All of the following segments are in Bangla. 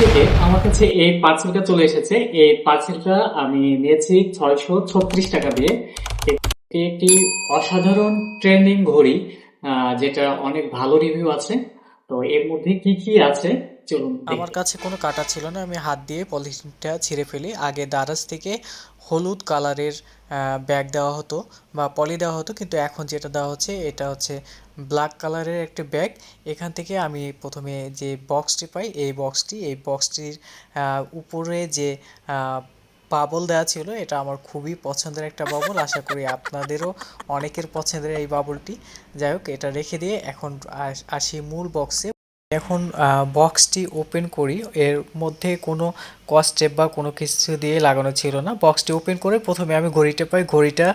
থেকে আমার কাছে এই পার্সেলটা চলে এসেছে। এই পার্সেলটা আমি নিয়েছি ছয়শো ছত্রিশ টাকা দিয়ে। এটি একটি অসাধারণ ট্রেন্ডিং ঘড়ি যেটা অনেক ভালো রিভিউ আছে। তো এর মধ্যে কি কি আছে? চলুন আমার কাছে কোনো কাটা ছিল না, আমি হাত দিয়ে পলিথিনটা ছিঁড়ে ফেলি। আগে দারাজ থেকে হলুদ কালারের ব্যাগ দেওয়া হতো বা পলি দেওয়া হতো, কিন্তু এখন যেটা দেওয়া হচ্ছে, এটা হচ্ছে ব্ল্যাক কালারের একটা ব্যাগ। এখান থেকে আমি প্রথমে যে বক্সটি পাই, এই বক্সটি, এই বক্সটির উপরে যে বাবল দেওয়া ছিল, এটা আমার খুবই পছন্দের একটা বাবল। আশা করি আপনাদেরও অনেকের পছন্দের এই বাবলটি। যাই হোক, এটা রেখে দিয়ে এখন আস- মূল বক্সে। এখন বক্সটি ওপেন করি। এর মধ্যে কোনো কস্টেপ বা কোনো কিছু দিয়ে লাগানো ছিল না। বক্সটি ওপেন করে প্রথমে আমি ঘড়িটা পাই। ঘড়িটা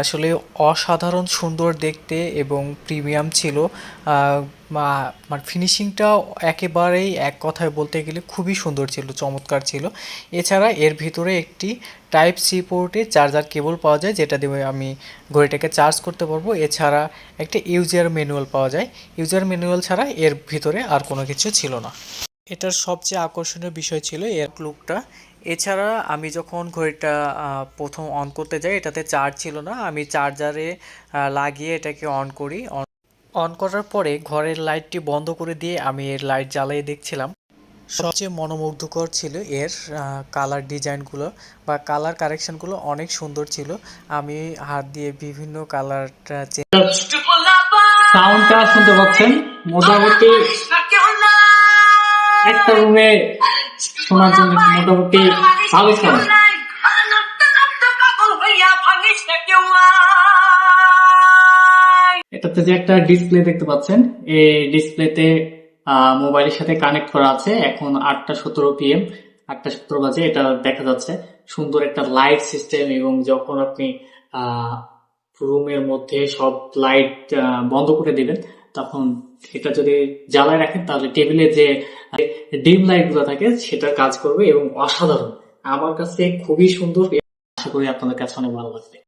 আসলে অসাধারণ সুন্দর দেখতে এবং প্রিমিয়াম ছিল। মা- মানে ফিনিশিংটা একেবারেই এক কথায় বলতে গেলে খুবই সুন্দর ছিল, চমৎকার ছিল। এছাড়া এর ভিতরে একটি টাইপ সি পোর্টে চার্জার কেবল পাওয়া যায়, যেটা দিয়ে আমি ঘড়িটাকে চার্জ করতে পারব। এছাড়া একটা ইউজার ম্যানুয়াল পাওয়া যায়। ইউজার ম্যানুয়াল ছাড়া এর ভিতরে আর কোনো কিছু ছিল না। এটার সবচেয়ে আকর্ষণীয় বিষয় ছিল এর লুকটা এছাড়া আমি যখন ঘড়িটা প্রথম অন করতে যাই, এটাতে চার্জ ছিল না। আমি চার্জারে লাগিয়ে এটাকে অন করি। অন করার পরে ঘরের লাইটটি বন্ধ করে দিয়ে আমি এর লাইট জ্বালিয়ে দেখছিলাম। সবচেয়ে মনোমুগ্ধকর ছিল এর কালার ডিজাইনগুলো বা কালার কারেকশনগুলো অনেক সুন্দর ছিল। আমি হাত দিয়ে বিভিন্ন কালারটা সাউন্ডটা শুনতে পাচ্ছেন? মোটামুটি একটা রুমে শোনার জন্য মোটামুটি ভালো শোনা। এটাতে যে একটা ডিসপ্লে দেখতে পাচ্ছেন, এই ডিসপ্লেতে মোবাইলের সাথে কানেক্ট করা আছে। এখন আটটা সতেরো পিএম আটটা সতেরো বাজে, এটা দেখা যাচ্ছে। সুন্দর একটা লাইট সিস্টেম এবং যখন আপনি রুমের মধ্যে সব লাইট বন্ধ করে দিবেন, তখন এটা যদি জ্বালায় রাখেন, তাহলে টেবিলে যে ডিম লাইটগুলো থাকে সেটা কাজ করবে এবং অসাধারণ। আমার কাছে খুবই সুন্দর, আশা করি আপনাদের কাছে অনেক ভালো লাগবে।